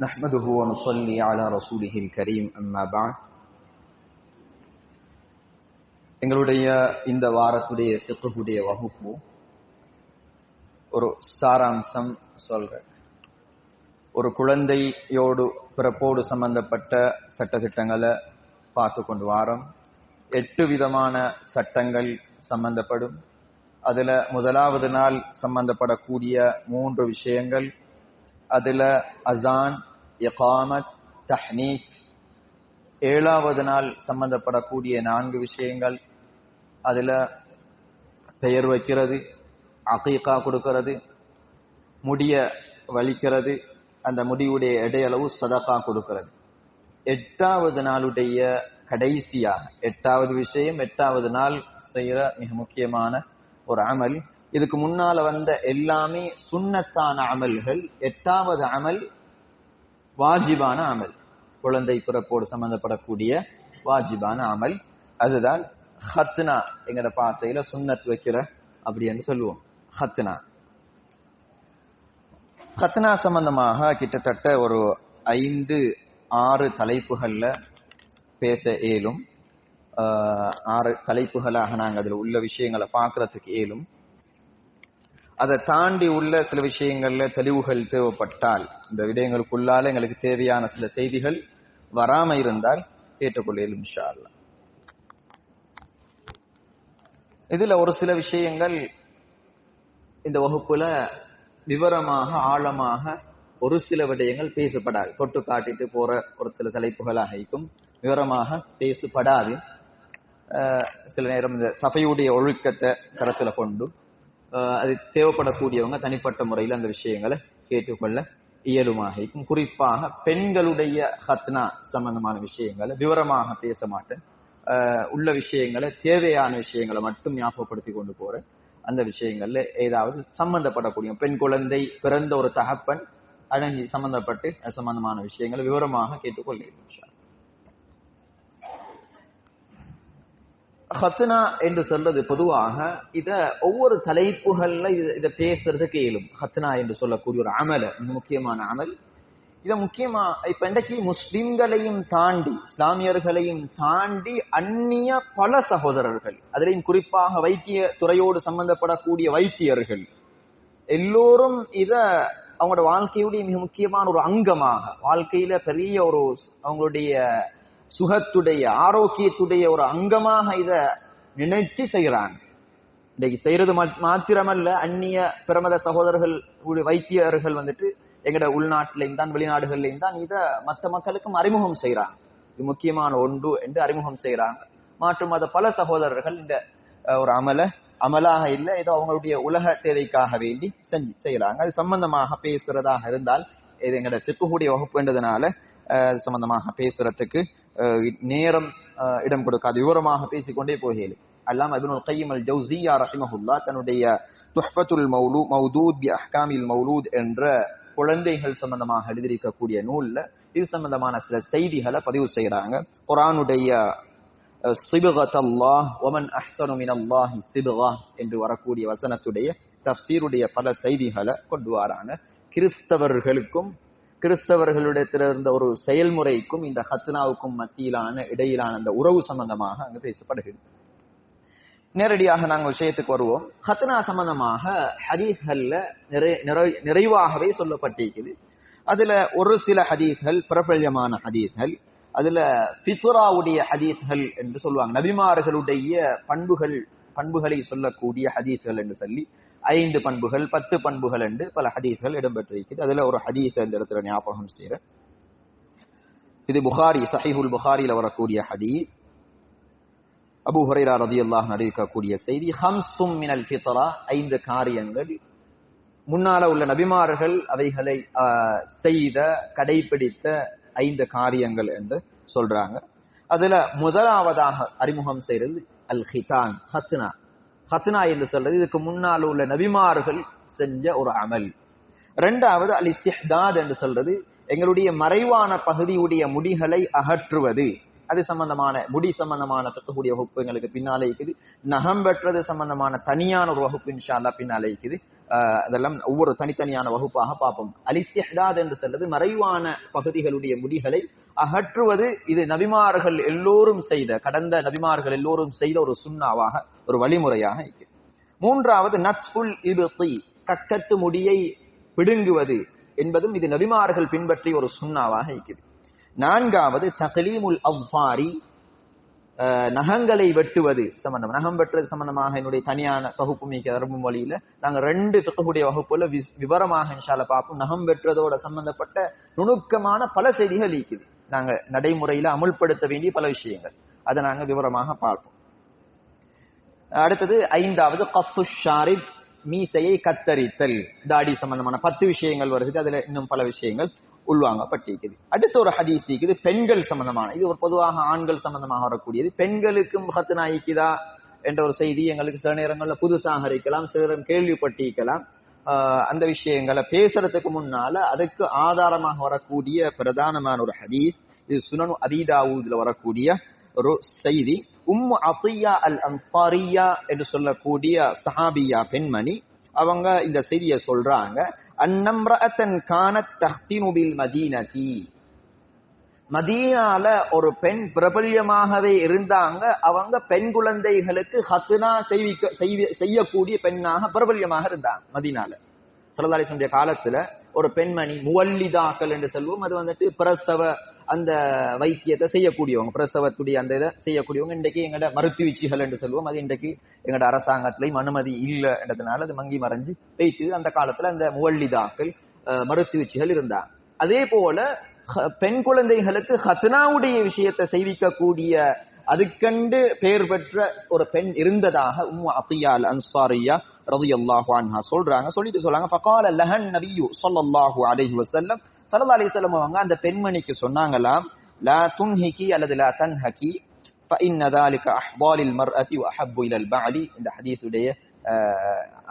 نحمده ونصلي على رسوله الكريم أما بعد எங்களுடைய இந்த வாரத்துடைய சிக்குடைய வகுப்பு ஒரு சாராம்சம் சொல்றேன் ஒரு குழந்தையோடு பிறப்போடு சம்பந்தப்பட்ட சட்டத்திட்டங்களை பார்த்து கொண்டு வாரம் எட்டு விதமான சட்டங்கள் சம்பந்தப்படும் அதுல முதலாவது நாள் சம்பந்தப்படக்கூடிய மூன்று விஷயங்கள் அதுல அசான் இகாமத் தஹ்னீக் ஏழாவது நாள் சம்பந்தப்படக்கூடிய நான்கு விஷயங்கள் அதில் பெயர் வைக்கிறது அகீகா கொடுக்கிறது முடிய வலிக்கிறது அந்த முடிவுடைய இடையளவு சதக்கா கொடுக்கிறது. எட்டாவது நாளுடைய கடைசியாக எட்டாவது விஷயம் எட்டாவது நாள் செய்கிற மிக முக்கியமான ஒரு அமல். இதுக்கு முன்னால வந்த எல்லாமே சுண்ணத்தான அமல்கள் எட்டாவது அமல் வாஜிபான அமல். குழந்தை பிறப்போடு சம்பந்தப்படக்கூடிய வாஜிபான அமல். அதுதான் ஹத்னா எங்கட பாசையில சுண்ணத் வைக்கிற அப்படின்னு சொல்லுவோம். ஹத்னா. ஹத்னா சம்பந்தமாக கிட்டத்தட்ட ஒரு ஐந்து ஆறு தலைப்புகள்ல பேச இயலும் ஆறு தலைப்புகளாக நாங்கள் அதில் உள்ள விஷயங்களை பார்க்கறதுக்கு இயலும் அதை தாண்டி உள்ள சில விஷயங்கள்ல தெளிவுகள் தேவைப்பட்டால் இந்த விடயங்களுக்குள்ளால எங்களுக்கு தேவையான சில செய்திகள் வராம இருந்தால் கேட்டுக்கொள்ளும் இன்ஷா அல்லாஹ் இதுல ஒரு சில விஷயங்கள் இந்த வகுப்புல விவரமாக ஆழமாக ஒரு சில விடயங்கள் பேசப்படாது. தொட்டு காட்டிட்டு போற ஒரு சில தலைப்புகளாக இருக்கும். விவரமாக பேசப்படாது. சில நேரம் இந்த சபையுடைய ஒழுக்கத்தை கருத்துல கொண்டு அது தேவைப்படக்கூடியவங்க தனிப்பட்ட முறையில் அந்த விஷயங்களை கேட்டுக்கொள்ள இயலுமாக இருக்கும் குறிப்பாக பெண்களுடைய ஹத்னா சம்பந்தமான விஷயங்களை விவரமாக பேச மாட்டேன். உள்ள விஷயங்களை தேவையான விஷயங்களை மட்டும் ஞாபகப்படுத்தி கொண்டு போறேன். அந்த விஷயங்கள்ல ஏதாவது சம்பந்தப்படக்கூடிய பெண் குழந்தை பிறந்த ஒரு தகப்பன் அடங்கி சம்பந்தப்பட்டு சம்பந்தமான விஷயங்களை விவரமாக கேட்டுக்கொள்கிறேன் ஹத்னா என்று சொல்றது பொதுவாக இத ஒவ்வொரு தலைப்புகள்ல இதை பேசுறதுக்கு இயலும் ஹத்னா என்று சொல்லக்கூடிய ஒரு அமல முக்கியமான அமல். இத முக்கியமா இப்ப இன்றைக்கு முஸ்லிம்களையும் தாண்டி இஸ்லாமியர்களையும் தாண்டி அந்நிய பல சகோதரர்கள் அதிலையும் குறிப்பாக வைத்திய துறையோடு சம்பந்தப்படக்கூடிய வைத்தியர்கள் எல்லோரும் இத அவங்களோட வாழ்க்கையுடைய மிக முக்கியமான ஒரு அங்கமாக வாழ்க்கையில பெரிய ஒரு அவங்களுடைய சுகத்துடைய ஆரோக்கியத்துடைய ஒரு அங்கமாக இத நினைச்சு செய்யறாங்க இன்னைக்கு செய்யறது மாத்திரமல்ல அந்நிய பிரமத சகோதரர்கள் வைத்தியர்கள் வந்துட்டு எங்கட உள்நாட்டிலையும் தான் வெளிநாடுகள்லையும் தான் இத மற்ற மக்களுக்கும் அறிமுகம் செய்யறாங்க இது முக்கியமான ஒன்று என்று அறிமுகம் செய்யறாங்க மற்றும் அத பல சகோதரர்கள் இந்த ஒரு அமல அமலாக இல்லை ஏதோ அவங்களுடைய உலக தேவைக்காக வேண்டி செஞ்சு செய்யறாங்க அது சம்பந்தமாக பேசுறதாக இருந்தால் இது எங்கட திப்புக்கூடிய வகுப்புன்றதுனால சம்பந்தமாக பேசுறதுக்கு நேரம் இடம் கொடுக்காது விவரமாக பேசிக்கொண்டே போகிறது அல்லாம் அபினுல் கையம் அல் ஜவுசியா ரஹிமஹுல்லா தன்னுடைய துஹ்பத்துல் மௌலூ மௌதூத் பி அஹ்காமில் மௌலூத் என்ற குழந்தைகள் சம்பந்தமாக எழுதியிருக்கக்கூடிய நூல்ல இது சம்பந்தமான சில செய்திகளை பதிவு செய்யறாங்க குரானுடைய சிபகத் அல்லாஹ் ஒமன் அஹ்சனு மின் அல்லாஹி சிபகா என்று வரக்கூடிய வசனத்துடைய தப்சீருடைய பல செய்திகளை கொண்டு வராங்க கிறிஸ்தவர்களுக்கும் கிறிஸ்தவர்களிடத்திலிருந்த ஒரு செயல்முறைக்கும் இந்த ஹத்னாவுக்கும் மத்தியிலான இடையிலான அந்த உறவு சம்பந்தமாக அங்கு பேசப்படுகிறது. நேரடியாக நாங்கள் விஷயத்துக்கு வருவோம். ஹத்னா சம்பந்தமாக ஹதீஸ்கள்ல நிறை நிறைவாகவே சொல்லப்பட்டிருக்குது. அதுல ஒரு சில ஹதீஸ்கள் பிரபல்யமான ஹதீஸ்கள் அதுல பிசுராவுடைய ஹதீஸ்கள் என்று சொல்லுவாங்க. நபிமார்களுடைய பண்புகள் பண்புகளை சொல்லக்கூடிய ஹதீஸ்கள் என்று சொல்லி ஐந்து பண்புகள் பத்து பண்புகள் என்று பல ஹதீஸ்கள் இடம்பெற்றிருக்கிறது. அதுல ஒரு ஹதீஸ் இந்த இடத்துல ஞாபகம் செய்யற இது புகாரி சஹிஹுல் புகாரியில வரக்கூடிய ஹதீஸ். அபு ஹுரைரா ரதி அல்லாஹ் அறிவிக்கக்கூடிய செய்தி ஹம்சும் மினல் ஃபித்ரா ஐந்து காரியங்கள். முன்னால உள்ள நபிமார்கள் அவைகளை செய்த கடைபிடித்த ஐந்து காரியங்கள் என்று சொல்றாங்க. அதுல முதலாவதாக அறிமுகம் செய்யறது அல் ஹிதான் ஹஸ்னா. ஹசனா என்று சொல்றது. இதுக்கு முன்னால் உள்ள நபிமார்கள் செஞ்ச ஒரு அமல். ரெண்டாவது அல் இஸ்திஹ்தாத் என்று சொல்றது. எங்களுடைய மறைவான பகுதியுடைய முடிகளை அகற்றுவது. அது சம்பந்தமான முடி சம்பந்தமான தத்துக்கூடிய வகுப்பு எங்களுக்கு பின்னாலே இருக்குது. நகம் பெற்றது சம்பந்தமான தனியான ஒரு வகுப்பு இன்ஷால்லா பின்னாலே இருக்குது. அதெல்லாம் ஒவ்வொரு தனித்தனியான வகுப்பாக பார்ப்போம். அலிஸ்திஹ்தாத் என்று சொல்றது மறைவான பகுதிகளுடைய முடிகளை அகற்றுவது இது நபிமார்கள் எல்லோரும் செய்த கடந்த நபிமார்கள் எல்லோரும் செய்த ஒரு சுண்ணாவாக ஒரு வழிமுறையாக இருக்கு. மூன்றாவது நட்புல் இபுத்தி கக்கத்து முடியை பிடுங்குவது என்பதும் இது நபிமார்கள் பின்பற்றிய ஒரு சுண்ணாவாக இருக்கிறது நான்காவது தகலீமுல் அவ்வாரி நகங்களை வெட்டுவது சம்பந்தம் நகம் வெட்டுறது சம்பந்தமாக என்னுடைய தனியான தொகுப்பு மிக்க தரப்பும் வழியில நாங்க ரெண்டு தொகுப்புடைய வகுப்புல விவரமாக இன்ஷால பார்ப்போம். நகம் வெட்டுறதோட சம்பந்தப்பட்ட நுணுக்கமான பல செய்திகள் இருக்குது. நாங்க நடைமுறையில அமுல்படுத்த வேண்டிய பல விஷயங்கள். அதை நாங்க விவரமாக பார்ப்போம். அடுத்தது ஐந்தாவது கஃபு ஷாரிப் மீசையை கத்தரித்தல். தாடி சம்பந்தமான பத்து விஷயங்கள் வருகிறது. அதுல இன்னும் பல விஷயங்கள். உள்வாங்கப்பட்டிருக்குது அடுத்த ஒரு ஹதீஸ் இருக்குது பெண்கள் சம்பந்தமான. இது ஒரு பொதுவாக ஆண்கள் சம்பந்தமாக வரக்கூடியது. பெண்களுக்கும் ஹத்னா நாய்க்குதா என்ற ஒரு செய்தி எங்களுக்கு சில நேரங்களில் புதுசாக இருக்கலாம் சில நேரம் கேள்விப்பட்டிருக்கலாம். அந்த விஷயங்களை பேசுறதுக்கு முன்னால அதுக்கு ஆதாரமாக வரக்கூடிய பிரதானமான ஒரு ஹதீஸ் இது சுனனு அதீதாவூதுல வரக்கூடிய ஒரு செய்தி. உம்மு அசியா அல் அன்சாரியா என்று சொல்லக்கூடிய சஹாபியா பெண்மணி அவங்க இந்த செய்தியை சொல்றாங்க. அன்னம்ரஅத்தன் கானத் தஹ்தினுபில் மதீனதி. மதீனால ஒரு பெண் பிரபல்யமாகவே இருந்தாங்க. அவங்க பெண் குழந்தைகளுக்கு ஹத்துனா செய்விக்க செய்வி- செய்யக்கூடிய பெண்ணாக பிரபல்யமாக இருந்தாங்க மதீனால. சரதாலிசனுடைய காலத்துல ஒரு பெண்மணி முவல்லிதாக்கள் என்று சொல்வோம். அது வந்துட்டு பிரசவ அந்த வைத்தியத்தை செய்யக்கூடியவங்க பிரசவத்துடைய அந்த இதை செய்யக்கூடியவங்க இன்றைக்கு எங்கட மருத்துவச்சிகள் என்று சொல்லுவோம் அது இன்றைக்கு எங்கட அரசாங்கத்திலையும் அனுமதி இல்லை என்றதுனால அது மங்கி மறைஞ்சு வைத்து அந்த காலத்துல அந்த முவல்லிதாக்கள் மருத்துவச்சிகள் இருந்தாங்க. அதே போல பெண் குழந்தைகளுக்கு ஹத்னாவுடைய விஷயத்தை செய்விக்கக்கூடிய அதுக்கண்டு பெயர் பெற்ற ஒரு பெண் இருந்ததாக உம் அத்தியால் அன்சாரியா ரலியல்லாஹு அன்ஹா சொல்றாங்க. சொல்லிட்டு சொல்றாங்க பகால லஹன் நபியு சொல்லல்லாஹு அலைஹி வசல்லம் சல்லா அலிசல்லம் அவங்க அந்த பெண்மணிக்கு சொன்னாங்களாம் லா துன்ஹிகி அல்லது லா தன்ஹகி இந்த ஹதீஸுடைய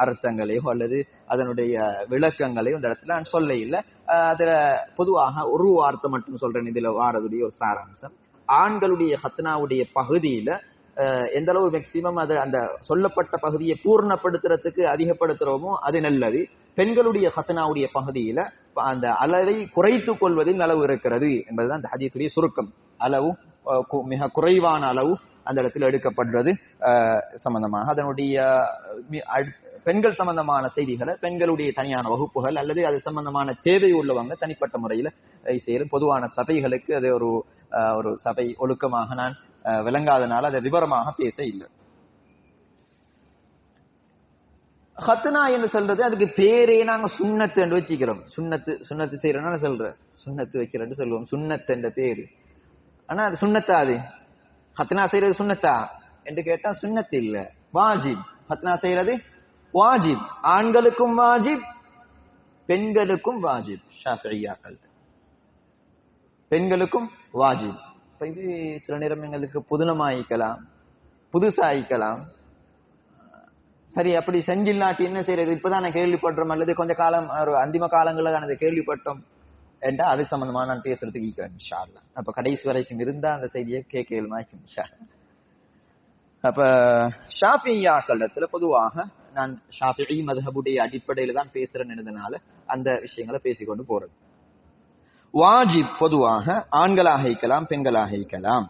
அர்த்தங்களையோ அல்லது அதனுடைய விளக்கங்களையோ இந்த இடத்துல நான் சொல்ல இல்லை அதில் பொதுவாக ஒரு வார்த்தை மட்டும் சொல்றேன். இதுல வாரதுடைய ஒரு சாராம்சம். ஆண்களுடைய ஹத்னாவுடைய பகுதியில் எந்த அளவு மேக்சிமம் அது அந்த சொல்லப்பட்ட பகுதியை பூர்ணப்படுத்துறதுக்கு அதிகப்படுத்துறோமோ அது நல்லது. பெண்களுடைய ஹசனாவுடைய பகுதியில அந்த அளவை குறைத்துக் கொள்வதில் அளவு இருக்கிறது என்பதுதான் அந்த ஹதீஸுடைய சுருக்கம். அளவு மிக குறைவான அளவு அந்த இடத்துல எடுக்கப்படுறது. சம்பந்தமாக அதனுடைய அடு- பெண்கள் சம்பந்தமான செய்திகளை பெண்களுடைய தனியான வகுப்புகள் அல்லது அது சம்பந்தமான தேவை உள்ளவங்க தனிப்பட்ட முறையில அஹ், செய்யறது பொதுவான சபைகளுக்கு அது ஒரு அஹ், ஒரு சபை ஒழுக்கமாக நான் அஹ், விளங்காதனால அதை விவரமாக பேச இல்லை. ஹத்னா என்று சொல்றது அதுக்கு பேரே நாங்க சுண்ணத்து என்று வச்சுக்கிறோம். சுண்ணத்து சுண்ணத்து செய்யறோம்னா சொல்றேன். சுண்ணத்து வைக்கிறேன்னு சொல்லுவோம். சுண்ணத்து என்ற பேரு. ஆனா அது சுண்ணத்தா அது? ஹத்னா செய்யறது சுண்ணத்தா? என்று கேட்டா சுண்ணத்து இல்ல. வாஜிப். ஹத்னா செய்யறது வாஜிப். ஆண்களுக்கும் வாஜிப் பெண்களுக்கும் வாஜிப். ஷாஃபியாக்கள் பெண்களுக்கும் வாஜிப். இது சில நேரம் எங்களுக்கு புதுனமாயிக்கலாம் புதுசாயிக்கலாம். சரி அப்படி செஞ்சில் நாட்டு என்ன செய்யறது இப்பதான் கேள்விப்பட்டோம். அல்லது கொஞ்ச காலம் ஒரு அந்திம காலங்களில் தான் அதை கேள்விப்பட்டோம் என்றா அது சம்பந்தமா நான் பேசுறதுக்கு ஈக்கிறேன் இன்ஷா அப்ப கடைசி வரைக்கும் இருந்தா அந்த செய்தியை கேட்க அப்ப இன்ஷா அல்லாஹ். பொதுவாக நான் ஷாஃபி மதுஹபுடைய அடிப்படையில தான் பேசுறேன் என்பதனால அந்த விஷயங்களை பேசிக்கொண்டு போறது. வாஜிப் பொதுவாக ஆண்களாக இருக்கலாம் பெண்களாக இருக்கலாம்.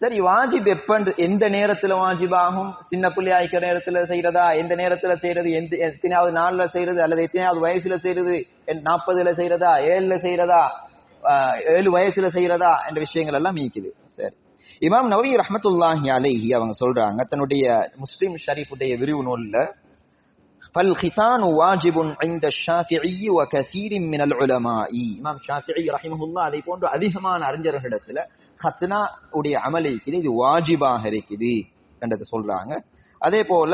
சரி வாஜிப் எப்ப எந்த நேரத்துல வாஜிப் ஆகும் சின்ன பிள்ளை ஆயிக்கிற நேரத்துல செய்யறதா எந்த நேரத்துல செய்யறது எந்த எத்தனையாவது நாள்ல செய்யறது அல்லது எத்தனையாவது வயசுல செய்யறது என் நாற்பதுல செய்யறதா ஏழுல செய்யறதா ஆஹ், ஏழு வயசுல செய்யறதா என்ற விஷயங்கள் எல்லாம் மீக்குது சரி இமாம் நவவி ரஹமத்துல்லாஹி அலைஹி அவங்க சொல்றாங்க தன்னுடைய முஸ்லிம் ஷரீஃபுடைய விரிவு நூல்ல فالختان واجب عند الشافعي وكثير من العلماء இமாம் ஷாஃபிஈ ரஹிமஹுல்லாஹ் அதை போன்ற அதிகமான அறிஞர்களிடத்துல ஹத்னா உடைய அமல் இருக்குது இது வாஜிபாக இருக்குது என்றதை சொல்றாங்க. அதே போல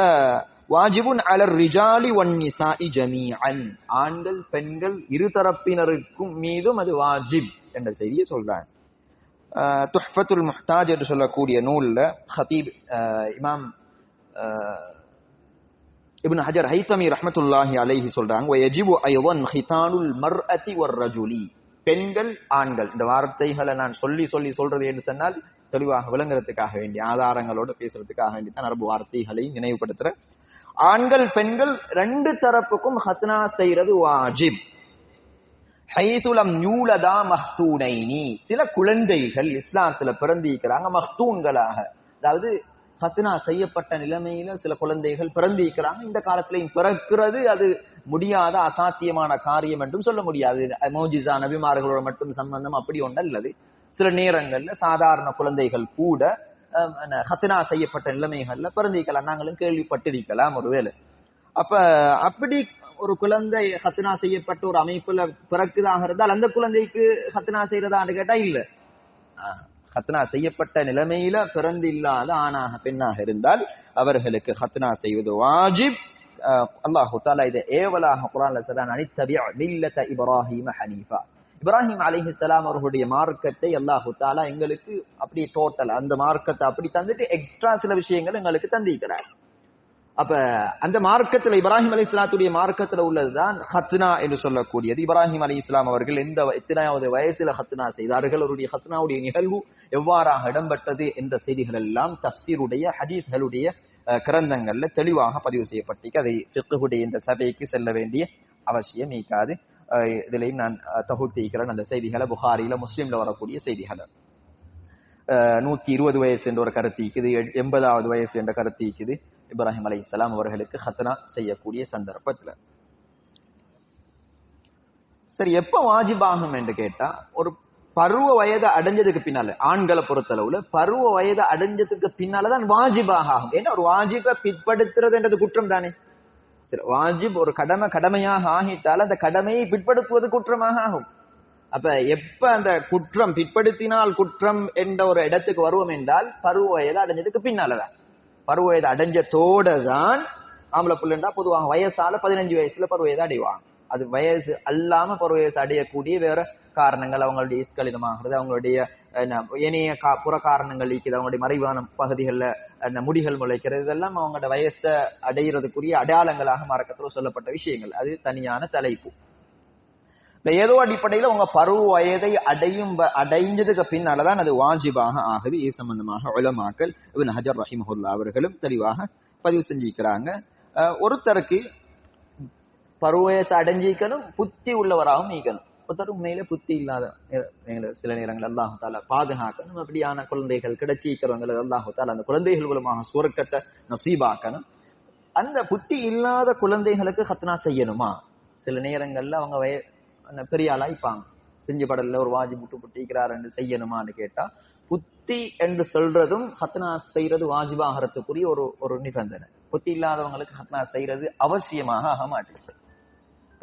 வாஜிபுன் அலர் ரிஜாலி ஒன் நிசாஇ ஜமீஅன். ஆண்கள் பெண்கள் இருதரப்பினருக்கும் மீதும் அது வாஜிப் என்ற செய்தியை சொல்றாங்க. துஹ்பத்துல் முஹ்தாஜ் என்று சொல்லக்கூடிய நூல்ல ஹதீப் ஆஹ் இமாம் ஆஹ் இப்னு ஹஜர் ஹைத்தமி ரஹ்மத்துல்லாஹி அலைஹி சொல்றாங்க வயஜிபு ஐவன் ஹிதானுல் மர்அதி வர்ரஜுலி. பெண்கள் ஆண்கள். இந்த வார்த்தைகளை நான் சொல்லி சொல்லி சொல்றது என்று சொன்னால் தெளிவாக விளங்குறதுக்காக வேண்டிய ஆதாரங்களோட பேசுறதுக்காக வேண்டி தான் அரபு வார்த்தைகளை நினைவுபடுத்துற. ஆண்கள் பெண்கள் ரெண்டு தரப்புக்கும் ஹத்னா செய்யறது வாஜிப். ஹைதுலம் சில குழந்தைகள் இஸ்லாத்துல பிறந்திருக்கிறாங்க மஹ்தூன்களாக. அதாவது ஹத்னா செய்யப்பட்ட நிலைமையில சில குழந்தைகள் பிறந்திருக்கிறாங்க இந்த காலத்திலையும் பிறக்கிறது அது முடியாத அசாத்தியமான காரியம் என்றும் சொல்ல முடியாது. மோஜிசா நபிமார்களோட மட்டும் சம்பந்தம் அப்படி ஒன்றல்லது. சில நேரங்கள்ல சாதாரண குழந்தைகள் கூட ஹசனா செய்யப்பட்ட நிலைமைகள்ல பிறந்திருக்கலாம் நாங்களும் கேள்விப்பட்டிருக்கலாம் ஒருவேளை. அப்ப அப்படி ஒரு குழந்தை ஹத்னா செய்யப்பட்ட ஒரு அமைப்புல பிறக்குதாக இருந்தால் அந்த குழந்தைக்கு ஹத்னா செய்யறதான்னு கேட்டா இல்ல. ஆஹ், ஹத்னா செய்யப்பட்ட நிலைமையில பிறந்து இல்லாத ஆணாக பெண்ணாக இருந்தால் அவர்களுக்கு ஹத்னா செய்வது வாஜிப். அல்லாஹு தாலா இதை ஏவலாக குரான்ல சொல்றான் அனித்தபிய மில்லத இப்ராஹிம ஹனீஃபா. இப்ராஹிம் அலிஹி சலாம் அவர்களுடைய மார்க்கத்தை அல்லாஹு தாலா எங்களுக்கு அப்படி டோட்டல் அந்த மார்க்கத்தை அப்படி தந்துட்டு எக்ஸ்ட்ரா சில விஷயங்கள் எங்களுக்கு தந்திருக்கிறார். அப்ப அந்த மார்க்கத்துல இப்ராஹிம் அலி இஸ்லாத்துடைய மார்க்கத்துல உள்ளதுதான் ஹத்னா என்று சொல்லக்கூடியது. இப்ராஹிம் அலி இஸ்லாம் அவர்கள் எந்த வ- எத்தனாவது வயசுல ஹத்னா செய்தார்கள் அவருடைய ஹத்னாவுடைய நிகழ்வு எவ்வாறாக இடம்பெற்றது என்ற செய்திகள் எல்லாம் தப்சீருடைய ஹதீஸ்களுடைய கிரந்தங்கள்ல தெளிவாக பதிவு செய்யப்பட்டிருக்கு. அதை ஃபிக்ஹுடைய இந்த சபைக்கு செல்ல வேண்டிய அவசியம் நீக்காது. அஹ், இதிலையும் நான் தகுத்திக்கிறேன் தொகுத்திருக்கிறேன் அந்த செய்திகளை புகாரியில முஸ்லீம்ல வரக்கூடிய செய்திகளை. அஹ், நூத்தி இருபது வயசு என்ற ஒரு கருத்து இருக்குது. எண்பதாவது வயசு என்ற கருத்து இருக்குது. இப்ராஹிம் அலி இஸ்லாம் அவர்களுக்கு ஹத்னா செய்யக்கூடிய சந்தர்ப்பத்துல. சரி எப்ப வாஜிபாகும் என்று கேட்டா ஒரு பருவ வயதை அடைஞ்சதுக்கு பின்னால ஆண்களை பொறுத்தளவுல பருவ வயதை அடைஞ்சதுக்கு பின்னாலதான் வாஜிபாக ஆகும். ஏன்னா ஒரு வாஜிபை பிற்படுத்துறதுன்றது குற்றம் தானே சரி வாஜிப் ஒரு கடமை கடமையாக ஆகிட்டால் அந்த கடமையை பிற்படுத்துவது குற்றமாக ஆகும். அப்ப எப்ப அந்த குற்றம் பிற்படுத்தினால் குற்றம் என்ற ஒரு இடத்துக்கு வருவோம் என்றால் பருவ வயது அடைஞ்சதுக்கு பின்னாலதான். பருவ வயது அடைஞ்சதோட தான் ஆம்பளை பிள்ளைண்டா பொதுவாக வயசால பதினஞ்சு வயசுல பருவ வயது அடைவாங்க. அது வயசு அல்லாம பருவ வயசு அடையக்கூடிய வேற காரணங்கள் அவங்களுடைய இஸ்கலிதமாகிறது அவங்களுடைய இனைய கா- புற காரணங்கள் இருக்குது அவங்களுடைய மறைவான பகுதிகளில் முடிகள் முளைக்கிறது இதெல்லாம் அவங்களோட வயசை அடையிறதுக்குரிய அடையாளங்களாக மார்க்கத்தில் சொல்லப்பட்ட விஷயங்கள். அது தனியான தலைப்பு. இந்த ஏதோ அடிப்படையில உங்க பருவ வயதை அடையும் அடைஞ்சதுக்கு பின்னாலதான் அது வாஜிபாக ஆகுது. இது சம்பந்தமாக உலமாக்கல் இவன் ஹஜர் ரஹிமஹுல்லா அவர்களும் தெளிவாக பதிவு செஞ்சிருக்கிறாங்க. அஹ், ஒருத்தருக்கு பருவ வயசு அடைஞ்சிக்கணும் புத்தி உள்ளவராகவும் நீக்கணும். ஒருத்தர் உண்மையிலே புத்தி இல்லாத சில நேரங்கள் அல்லாஹால பாதுகாக்கணும். அப்படியான குழந்தைகள் கிடைச்சிக்கிறவங்களை அல்லாஹு அந்த குழந்தைகள் மூலமாக சுரக்கத்தை நசீபாக்கணும். அந்த புத்தி இல்லாத குழந்தைகளுக்கு ஹத்னா செய்யணுமா? சில நேரங்கள்ல அவங்க வய பெரிய ஆளாய்ப்பாங்க செஞ்சு படல ஒரு வாஜி முட்டு புட்டிக்கிறார் என்று செய்யணுமான்னு கேட்டா புத்தி என்று சொல்றதும் ஹத்னா செய்யறது வாஜிபாகிறதுக்குரிய ஒரு ஒரு நிபந்தனை. புத்தி இல்லாதவங்களுக்கு ஹத்னா செய்யறது அவசியமாக ஆக மாட்டேங்குது.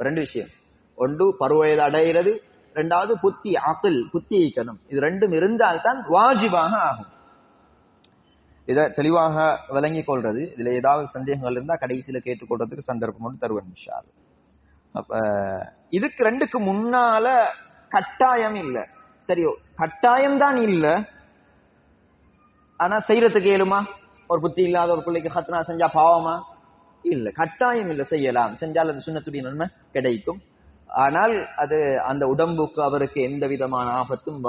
ரெண்டு விஷயம். ஒன்று பருவயது அடைகிறது ரெண்டாவது புத்தி அகில் புத்தி ஈக்கணும் இது ரெண்டும் இருந்தால்தான் வாஜிபாக ஆகும். இதை தெளிவாக விளங்கிக் கொள்றது. இதுல ஏதாவது சந்தேகங்கள் இருந்தா கடைசியில கேட்டுக்கொள்றதுக்கு சந்தர்ப்பம் ஒன்று தருவேன் விஷால் அப்ப இதுக்கு ரெண்டுக்கு முன்னால கட்டாயம் இல்ல. சரியோ கட்டாயம் தான் இல்ல. ஆனா செய்யறதுக்கு இயலுமா ஒரு புத்தி இல்லாத ஒரு பிள்ளைக்கு ஹத்னா செஞ்சா பாவமா? இல்ல. கட்டாயம் இல்ல செய்யலாம். செஞ்சால் அது சுண்ணத்துடைய நன்மை கிடைக்கும். ஆனால் அது அந்த உடம்புக்கு அவருக்கு எந்த விதமான ஆபத்தும்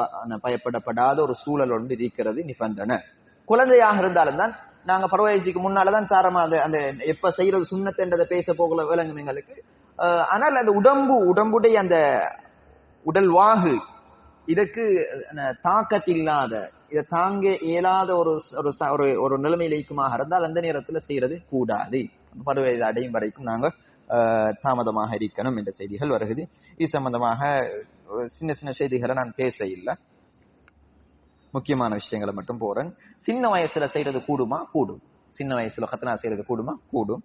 பயப்படப்படாத ஒரு சூழல் ஒன்று இருக்கிறது நிபந்தனை. குழந்தையாக இருந்தாலும் தான் நாங்க பருவயசுக்கு முன்னாலதான் சாரமா அந்த அந்த எப்ப செய்யறது சுண்ணத்தன்றதை பேச போகல விளங்கும் எங்களுக்கு. அஹ், ஆனால் அந்த உடம்பு உடம்புடைய அந்த உடல் வாகு இதற்கு தாக்கத்தில்லாத இதை தாங்க இயலாத ஒரு ஒரு ஒரு ஒரு இருந்தால் அந்த நேரத்துல செய்யறது கூடாது. பருவ அடையும் வரைக்கும் நாங்க தாமதமாக இருக்கணும் என்ற செய்திகள் வருகிறது இது சம்பந்தமாக சின்ன சின்ன செய்திகளை நான் பேச இல்லை முக்கியமான விஷயங்களை மட்டும் போறேன். சின்ன வயசுல செய்யறது கூடுமா? கூடும். சின்ன வயசுல ஹத்னா செய்யறது கூடுமா? கூடும்.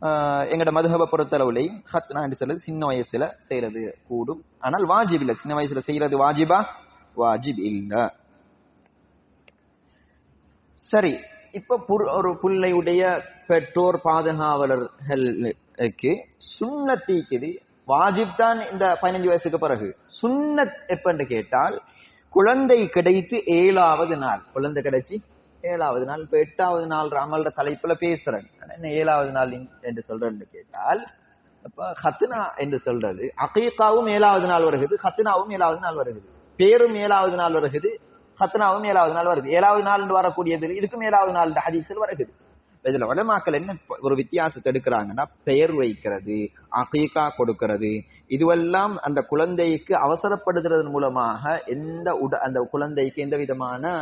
ஆஹ் எங்கட மதுகப பொறுத்தளவுலையும் ஹத்னா என்று சொல்றது சின்ன வயசுல செய்யறது கூடும். ஆனால் வாஜிப் இல்ல சின்ன வயசுல செய்யறது வாஜிபா? வாஜிப் இல்ல சரி இப்ப ஒரு பிள்ளையுடைய பெற்றோர் இருக்கு சுண்ணத்தீக்குது வாஜிப் தான் இந்த பதினஞ்சு வயசுக்கு பிறகு. சுண்ணத் எப்பன்னு கேட்டால் குழந்தை கிடைத்து ஏழாவது நாள். குழந்தை கிடைச்சி ஏழாவது நாள் இப்ப எட்டாவது நாள் ராமல்ற தலைப்புல பேசுறேன். என்ன ஏழாவது நாள் என்று சொல்றேன்னு கேட்டால் அப்ப ஹத்னா என்று சொல்றது. அகீகாவும் ஏழாவது நாள் வருகிறது ஹத்னாவும் ஏழாவது நாள் வருகிறது. பேரும் ஏழாவது நாள் வருகிறது ஹத்னாவும் ஏழாவது நாள் வருது ஏழாவது நாள் வரக்கூடியது இதுக்கும் ஏழாவது நாள் இந்த ஹதீஸில் வருகிறது. இதுல உலமாக்கள் என்ன ஒரு வித்தியாசத்தை எடுக்கிறாங்கன்னா பெயர் வைக்கிறது அகீகா கொடுக்கிறது. இதுவெல்லாம் அந்த குழந்தைக்கு அவசரப்படுத்துறதன் மூலமாக எந்த உட அந்த குழந்தைக்கு எந்த விதமான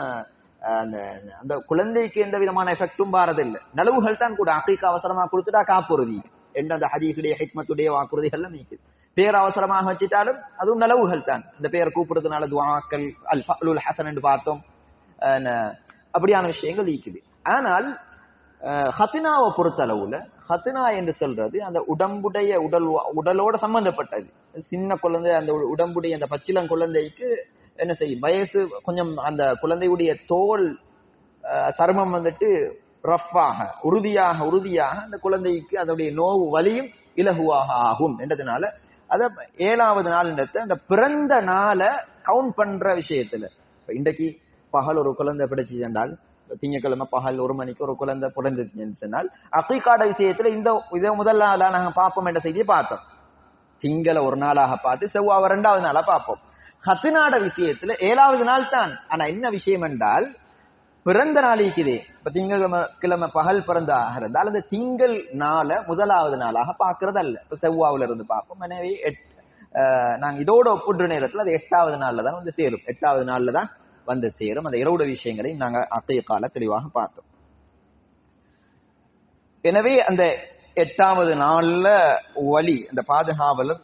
அந்த அந்த குழந்தைக்கு எந்த விதமான எஃபெக்டும் பாரதில்லை. நலவுகள் தான் கூட அகீகா அவசரமா கொடுத்துட்டா காப்புறுதி. என்ற அந்த ஹதீஸுடைய ஹிக்மத்துடைய வாக்குறுதிகள் நீக்குது. பேர் அவசரமாக வச்சுட்டாலும் அதுவும் நலவுகள் தான். இந்த பேர் கூப்பிடுறதுனால துவாக்கள் அல் ஃபஅலுல் ஹசன் என்று பார்த்தோம். அப்படியான விஷயங்கள் நீக்குது. ஆனால் ஹத்தினாவை பொறுத்தளவுல ஹத்தினா என்று சொல்றது அந்த உடம்புடைய உடல் உடலோட சம்பந்தப்பட்டது. சின்ன குழந்தை அந்த உடம்புடைய அந்த பச்சிளம் குழந்தைக்கு என்ன செய்யும்? வயசு கொஞ்சம் அந்த குழந்தையுடைய தோல் சருமம் வந்துட்டு ரஃப்பாக உறுதியாக உறுதியாக அந்த குழந்தைக்கு அதனுடைய நோவு வலியும் இலகுவாக ஆகும் என்றதுனால அத ஏழாவது நாள்ன்றத அந்த பிறந்த நாளை கவுண்ட் பண்ற விஷயத்துல. இப்ப இன்றைக்கு பகல் ஒரு குழந்தை பிடிச்சு சென்றால் திங்கக்கிழமை பகல் ஒரு மணிக்கு ஒரு குழந்தை பிறந்துச்சுன்னு சொன்னால் அக்கிகாட விஷயத்துல இந்த இதை முதல் நாளா நாங்க பார்ப்போம் என்ற செய்தியை பார்த்தோம். திங்கள ஒரு நாளாக பார்த்து செவ்வாய் ரெண்டாவது நாளா பார்ப்போம். ஹத்தினாட விஷயத்துல ஏழாவது நாள் தான். ஆனா என்ன விஷயம் என்றால் பிறந்த நாளைக்குதே இப்ப திங்கக்கிழமை கிழமை பகல் பிறந்தாக இருந்தால் அந்த திங்கள் நாளை முதலாவது நாளாக பாக்குறது அல்ல இப்ப செவ்வாவுல இருந்து பார்ப்போம். எனவே எட்- ஆஹ் நாங்க இதோட ஒப்புற்ற நேரத்துல அது எட்டாவது நாள்ல தான் வந்து சேரும். எட்டாவது நாள்ல தான் வந்து சேரும். அந்த இரவுட விஷயங்களையும் நாங்க அத்தைய கால தெளிவாக பார்த்தோம். எனவே அந்த எட்டாவது நாள்ல வலி அந்த பாதுகாவலர்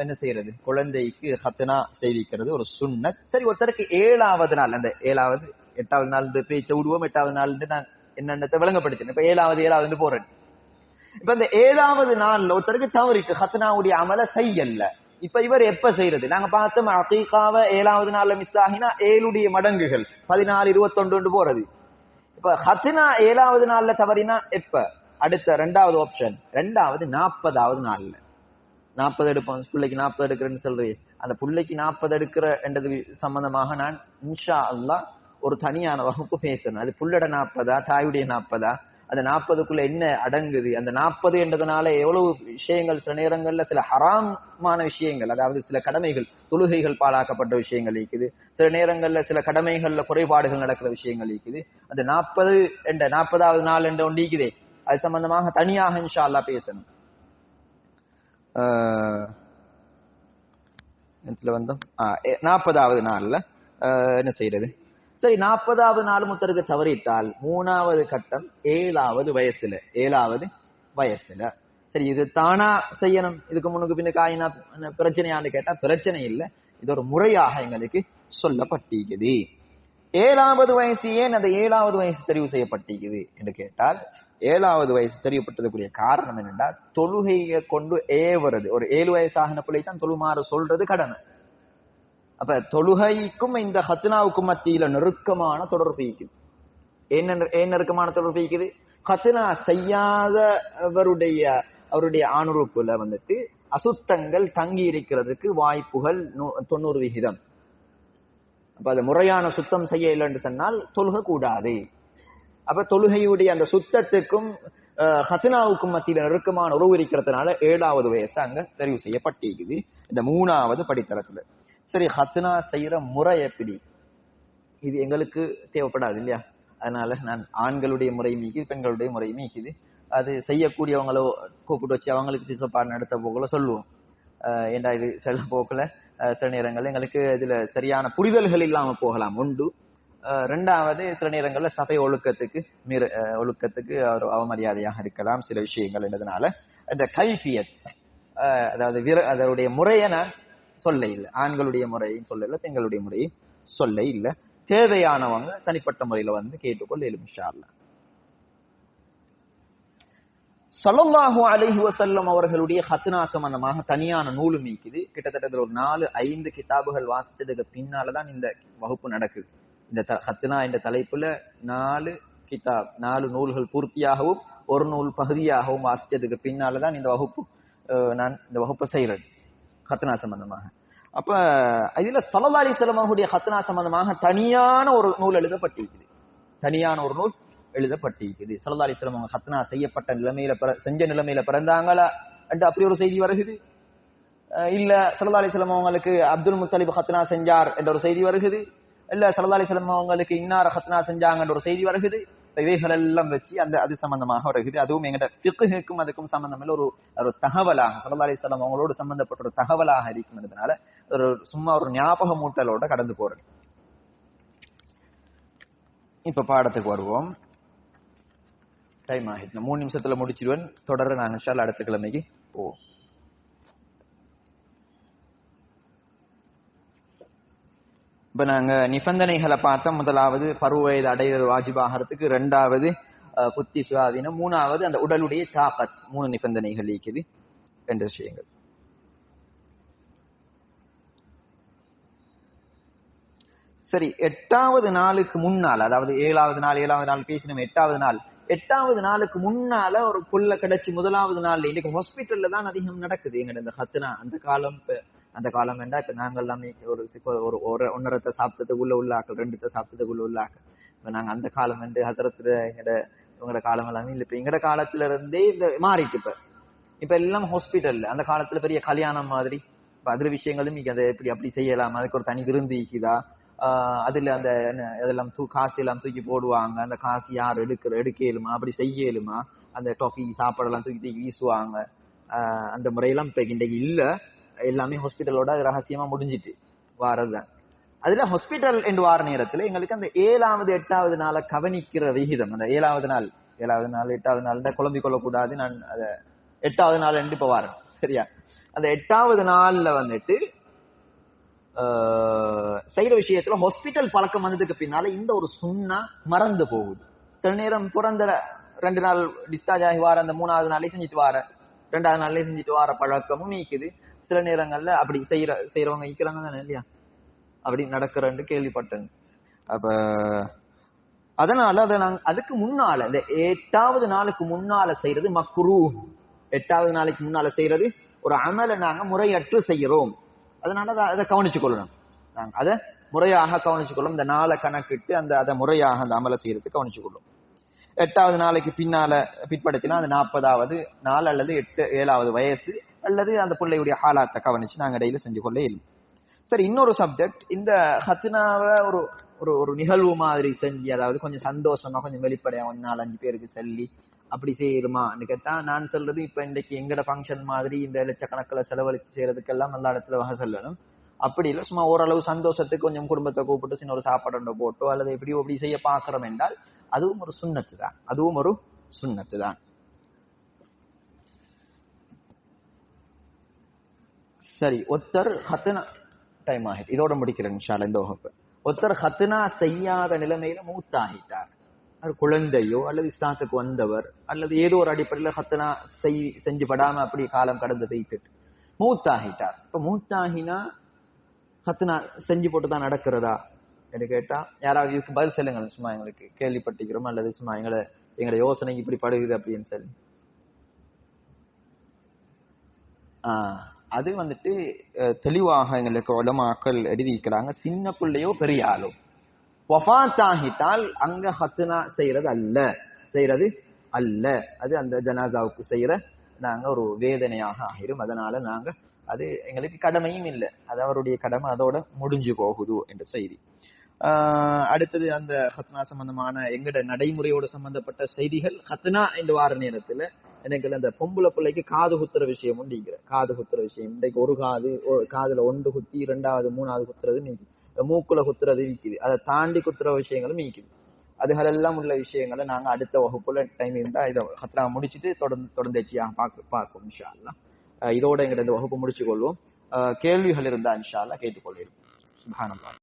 என்ன செய்யறது? குழந்தைக்கு ஹத்தனா செய்விக்கிறது ஒரு சுண்ண சரி ஒருத்தருக்கு ஏழாவது நாள் அந்த ஏழாவது எட்டாவது நாள் பேச்ச விடுவோம். எட்டாவது நாள் நான் என்னென்னத்தை விளங்கப்படுத்தினேன். இப்ப ஏழாவது ஏழாவது போறேன். இப்ப அந்த ஏழாவது நாள்ல ஒருத்தருக்கு தவறிட்டு ஹத்தனாவுடைய அமல செய்யல. இப்ப இவர் எப்ப செய்யறது நாங்க பார்த்தோம் அகீகாவ ஏழாவது நாள்ல மிஸ் ஆகினா ஏழுடைய மடங்குகள். பதினாலு இருபத்தொன்று போறது. இப்ப ஹத்னா ஏழாவது நாள்ல தவறினா எப்ப? அடுத்த ரெண்டாவது ஆப்ஷன் ரெண்டாவது நாற்பதாவது நாள்ல. நாற்பது எடுப்போம். பிள்ளைக்கு நாற்பது எடுக்கிறேன்னு சொல்றேன் அந்த பிள்ளைக்கு நாற்பது எடுக்கிற என்றது சம்பந்தமாக நான் இன்ஷா அல்லா ஒரு தனியான வகுப்பு பேசணும். அது புள்ளட நாற்பதா தாயுடைய நாற்பதா? அந்த நாற்பதுக்குள்ள என்ன அடங்குது? அந்த நாற்பது என்றதுனால எவ்வளவு விஷயங்கள்? சில நேரங்கள்ல சில ஹராமான விஷயங்கள் அதாவது சில கடமைகள் தொழுகைகள் பாழாக்கப்பட்ட விஷயங்கள் இருக்குது சில நேரங்கள்ல சில கடமைகள்ல குறைபாடுகள் நடக்கிற விஷயங்கள் இருக்குது அந்த நாற்பது என்ற நாற்பதாவது நாள் என்ற ஒன்று இருக்குதே அது சம்பந்தமாக தனியாக இன்ஷா அல்லா பேசணும் வந்தோம்? நாற்பதாவது நாள்ல என்ன செய்யறது? சரி நாற்பதாவது நாள் முத்தருக்கு தவறிட்டால் மூணாவது கட்டம் ஏழாவது வயசுல ஏழாவது வயசுல. சரி இது தானா செய்யணும்? இதுக்கு முன்னுக்கு பின்னுக்கு ஆயினா பிரச்சனையான்னு கேட்டா பிரச்சனை இல்லை. இது ஒரு முறையாக எங்களுக்கு சொல்லப்பட்டிருக்குது ஏழாவது வயசு ஏன் அந்த ஏழாவது வயசு தெரிவு செய்யப்பட்டிருக்குது என்று கேட்டால் ஏழாவது வயசு தெரியப்பட்டதுக்குரிய காரணம் என்னென்னா தொழுகையை கொண்டு ஏவுறது. ஒரு ஏழு வயசாகின பிள்ளை தான் தொழுமாறு சொல்றது கடமை. அப்ப தொழுகைக்கும் இந்த ஹத்னாவுக்கும் மத்தியில நெருக்கமான தொடர்பு இருக்குது. என்ன ஏன் நெருக்கமான தொடர்பு இருக்குது? ஹத்னா செய்யாதவருடைய அவருடைய ஆணுறுப்புல வந்துட்டு அசுத்தங்கள் தங்கி இருக்கிறதுக்கு வாய்ப்புகள் தொண்ணூறு விகிதம். அப்ப அது முறையான சுத்தம் செய்ய இல்லைன்னு சொன்னால் தொழுக கூடாது அப்ப தொழுகையுடைய அந்த சுத்தத்துக்கும் அஹ், ஹத்னாவுக்கும் மத்தியில நெருக்கமான உறவு இருக்கிறதுனால ஏழாவது வயசு அங்க தெரிவு செய்யப்பட்டிருக்குது. இந்த மூணாவது படித்தரத்துல சரி ஹத்னா செய்யற முறை எப்படி? இது எங்களுக்கு தேவைப்படாது இல்லையா? அதனால நான் ஆண்களுடைய முறை மீக்குது பெண்களுடைய முறை மீக்குது அது செய்யக்கூடியவங்களோ கூப்பிட்டு வச்சு அவங்களுக்கு திசைப்பாடு நடத்த போகல சொல்லுவோம். ஏண்டா இது செல்ல போக்குல? சில நேரங்கள்ல எங்களுக்கு இதுல சரியான புரிதல்கள் இல்லாம போகலாம் உண்டு. ரெண்டாவது சில நேரங்களில் சபை ஒழுக்கத்துக்கு மீற ஒழுக்கத்துக்கு ஒரு அவமரியாதையாக இருக்கலாம் சில விஷயங்கள் என்றதுனால இந்த கைஃபியத் அதாவது விர அதனுடைய முறையை நான் சொல்ல இல்லை. ஆண்களுடைய முறையும் சொல்லல பெண்களுடைய முறையும் சொல்ல இல்லை. தேவையானவங்க தனிப்பட்ட முறையில வந்து கேட்டுக்கொள்ள எலுமிஷார்ல சலல்லாஹு அலஹி வசல்லம் அவர்களுடைய ஹத்னா சம்பந்தமாக தனியான நூலும் நீக்குது. கிட்டத்தட்ட ஒரு நாலு ஐந்து கிதாபுகள் வாசிச்சதுக்கு பின்னாலதான் இந்த வகுப்பு நடக்குது. இந்த ஹத்னா என்ற தலைப்புல நாலு கிதாப் நாலு நூல்கள் பூர்த்தியாகவும் ஒரு நூல் பகுதியாகவும் வாசிச்சதுக்கு பின்னாலதான் இந்த வகுப்பு நான் இந்த வகுப்பை செய்யறது ஹத்னா சம்பந்தமாக. அப்ப இதுல சல்லல்லாஹு அலைஹி ஹத்னா சம்பந்தமாக தனியான ஒரு நூல் எழுதப்பட்டிருக்குது. தனியான ஒரு நூல் எழுதப்பட்டிருக்குது. சலதாரி அலைஹி அவங்க ஹத்னா செய்யப்பட்ட நிலைமையில பிற- செஞ்ச நிலைமையில பிறந்தாங்களா? என்று அப்படி ஒரு செய்தி வருகுது இல்ல சலதாரி அலைஹி அவங்களுக்கு அப்துல் முத்தலிப் ஹத்னா செஞ்சார் என்ற ஒரு செய்தி வருகுது இல்ல சலதாரி அலைஹி அவங்களுக்கு இன்னார ஹத்னா செஞ்சாங்க என்ற ஒரு செய்தி வருகுது இவைகள் எல்லாம் வச்சு அந்த அது சம்பந்தமாக வருகிறது அதுவும் எங்கிட்ட பிக்குக்கும் அதுக்கும் சம்பந்தமில்ல ஒரு ஒரு தகவலாக சல்லா சலம் அவங்களோடு சம்பந்தப்பட்ட ஒரு தகவலாக இருக்குன்றதுனால ஒரு சும்மா ஒரு ஞாபக மூட்டலோட கடந்து போறது இப்ப பாடத்துக்கு வருவோம் டைம் ஆகிடுச்சு மூணு நிமிஷத்துல முடிச்சிருவேன் தொடர நான் அடுத்த கிழமைக்கு போவோம் இப்ப நாங்க நிபந்தனைகளை பார்த்தோம். முதலாவது பருவ வயது அடைதல் வாஜிபாகிறதுக்கு ரெண்டாவது புத்தி சுவாதீனம் மூணாவது அந்த உடலுடைய தாக்கத் மூணு நிபந்தனைகள் இருக்குது என்ற விஷயங்கள். சரி எட்டாவது நாளுக்கு முன்னால் அதாவது ஏழாவது நாள் ஏழாவது நாள் பேசினோம் எட்டாவது நாள். எட்டாவது நாளுக்கு முன்னால ஒரு புல்ல கிடைச்சி முதலாவது நாள் இன்னைக்கு ஹாஸ்பிட்டல்ல தான் அதிகம் நடக்குது. எங்கட இந்த ஹத்துனா அந்த காலம் இப்ப அந்த காலம் வேண்டா இப்போ நாங்கள் எல்லாமே ஒரு இப்ப ஒரு ஒரு ஒன்றரத்தை சாப்பிட்டதுக்குள்ள உள்ளாக்கள் ரெண்டுத்தை சாப்பிட்டதுக்குள்ள உள்ளாக்கள் இப்போ நாங்கள் அந்த காலம் வந்து ஹசரத்துல எங்கட இவங்கட காலம் எல்லாமே இல்லை. இப்போ எங்கட காலத்துல இருந்தே இந்த மாறிட்டு இப்போ. இப்போ எல்லாம் ஹாஸ்பிட்டலில் அந்த காலத்துல பெரிய கல்யாணம் மாதிரி. இப்போ அதில் விஷயங்களும் நீங்க அதை எப்படி அப்படி செய்யலாம். அதுக்கு ஒரு தனி விருந்து இருக்குதா அதில் அந்த என்ன, இதெல்லாம் தூ காசு எல்லாம் தூக்கி போடுவாங்க. அந்த காசு யார் எடுக்கிற எடுக்கலுமா? அப்படி செய்யலுமா? அந்த டொஃபி சாப்பாடெல்லாம் தூக்கி தூக்கி வீசுவாங்க. அந்த முறையெல்லாம் இப்போ இன்றைக்கு இல்லை. எல்லாமே ஹாஸ்பிட்டலோட ரகசியமா முடிஞ்சிட்டு வாரதுதான் அதுல ஹாஸ்பிட்டல் என்று வார நேரத்துல எங்களுக்கு அந்த ஏழாவது எட்டாவது நாளை கவனிக்கிற விகிதம் அந்த ஏழாவது நாள் ஏழாவது நாள் எட்டாவது நாள் குழம்பி கொள்ளக்கூடாது நான் அத எட்டாவது நாள் என்று இப்ப வாரேன். சரியா? அந்த எட்டாவது நாள்ல வந்துட்டு ஆஹ், செய்யற விஷயத்துல ஹாஸ்பிட்டல் பழக்கம் வந்ததுக்கு பின்னால இந்த ஒரு சுண்ணா மறந்து போகுது. சில நேரம் பிறந்த ரெண்டு நாள் டிஸ்சார்ஜ் ஆகி வார அந்த மூணாவது நாளே செஞ்சுட்டு வார ரெண்டாவது நாள்லயே செஞ்சுட்டு வார பழக்கமும் நீக்குது. சில நேரங்கள்ல அப்படி செய்யற செய்யறவங்க இருக்கிறாங்க தானே இல்லையா? அப்படி நடக்கிறன்னு கேள்விப்பட்டேன். அப்ப அதனால அதை நாங்க அதுக்கு முன்னால இந்த எட்டாவது நாளுக்கு முன்னால செய்யறது மக்ரூ. எட்டாவது நாளைக்கு முன்னால செய்யறது ஒரு அமலை நாங்க முறையற்று செய்யறோம் அதனால அதை- அதை கவனிச்சு கொள்ளணும். நாங்க அதை முறையாக கவனிச்சு கொள்ளும் இந்த நாளை கணக்கிட்டு அந்த அதை முறையாக அந்த அமலை செய்யறதுக்கு கவனிச்சு கொள்ளும் எட்டாவது நாளைக்கு பின்னால பிற்படுத்தினா அது நாற்பதாவது நாள் அல்லது எட்டு ஏழாவது வயசு அல்லது அந்த பிள்ளையுடைய ஹாலாத்தை கவனிச்சு நாங்க இடையில செஞ்சு கொள்ள இல்லை சரி இன்னொரு சப்ஜெக்ட் இந்த ஹத்னாவை ஒரு ஒரு ஒரு நிகழ்வு மாதிரி செஞ்சு அதாவது கொஞ்சம் சந்தோஷமா கொஞ்சம் வெளிப்படையா ஒரு நாலு அஞ்சு பேருக்கு சொல்லி அப்படி செய்யணுமான்னு கேட்டா நான் சொல்றது இப்ப இன்றைக்கு எங்கட ஃபங்க்ஷன் மாதிரி இந்த லட்சக்கணக்கில் செலவழிச்சு செய்யறதுக்கெல்லாம் நல்ல இடத்துல வகை சொல்லணும். அப்படி இல்லை சும்மா ஓரளவு சந்தோஷத்துக்கு கொஞ்சம் குடும்பத்தை கூப்பிட்டு சின்ன ஒரு சாப்பாடு போட்டோ அல்லது எப்படியோ அப்படி செய்ய பாக்குறோம் என்றால் அதுவும் ஒரு சுண்ணத்து தான் அதுவும் ஒரு சுண்ணத்து தான் சரி ஒருத்தர் ஹத்தனா டைம் ஆகிட்டு இதோட முடிக்கிறேன் ஷால இந்த வகுப்பு. ஒருத்தர் ஹத்தனா செய்யாத நிலைமையில மூத்தாகிட்டார். அது குழந்தையோ அல்லது இஸ்லாத்துக்கு வந்தவர் அல்லது ஏதோ ஒரு அடிப்படையில் ஹத்தனா செய் செஞ்சு படாம அப்படி காலம் கடந்து வைத்துட்டு மூத்தாகிட்டார். இப்ப மூத்தாகினா ஹத்தனா செஞ்சு போட்டு தான் நடக்கிறதா? என்று கேட்டா யாராவது இதுக்கு பதில் சொல்லுங்க சும்மா எங்களுக்கு கேள்விப்பட்டிருக்கிறோம் அல்லது சும்மா எங்களை எங்களோட யோசனை இப்படி படுகுது அப்படின்னு சொல்லி. ஆஹ் அது வந்துட்டு தெளிவாக எங்களுக்கு உலமாக்கள் எழுதியிருக்கிறாங்க. சின்ன பிள்ளையோ பெரிய ஆளோ. வஃபாத் ஆகிட்டால் அங்க ஹத்னா செய்யறது அல்ல. செய்யறது அல்ல. அது அந்த ஜனாசாவுக்கு செய்யற நாங்க ஒரு வேதனையாக ஆகிரும் அதனால நாங்க அது எங்களுக்கு கடமையும் இல்லை. அது அவருடைய கடமை. அதோட முடிஞ்சு போகுது என்ற செய்தி. ஆஹ் அடுத்தது அந்த ஹத்னா சம்பந்தமான எங்கட நடைமுறையோட சம்பந்தப்பட்ட செய்திகள். ஹத்னா என்று வார நேரத்துல எனக்கு அந்த பொம்பளை பிள்ளைக்கு காது குத்துற விஷயம் உண்டிங்கிற காது குத்துற விஷயம். இன்றைக்கு ஒரு காது காதுல ஒன்று குத்தி இரண்டாவது மூணாவது குத்துறது நீக்குது. மூக்குல குத்துறது நீக்குது. அதை தாண்டி குத்துற விஷயங்களும் நீக்குது. அதுகளெல்லாம் உள்ள விஷயங்களை நாங்க அடுத்த வகுப்புல டைம் இருந்தா இதை ஹத்ரா முடிச்சுட்டு தொடர்ந்து தொடர்ந்துச்சியா பார்க்க பார்ப்போம் இன்ஷா இதோட எங்கிட்ட இந்த வகுப்பு முடிச்சு கொள்வோம் கேள்விகள் இருந்தா இன்ஷா அல்லாஹ் கேட்டுக்கொள்கிறோம்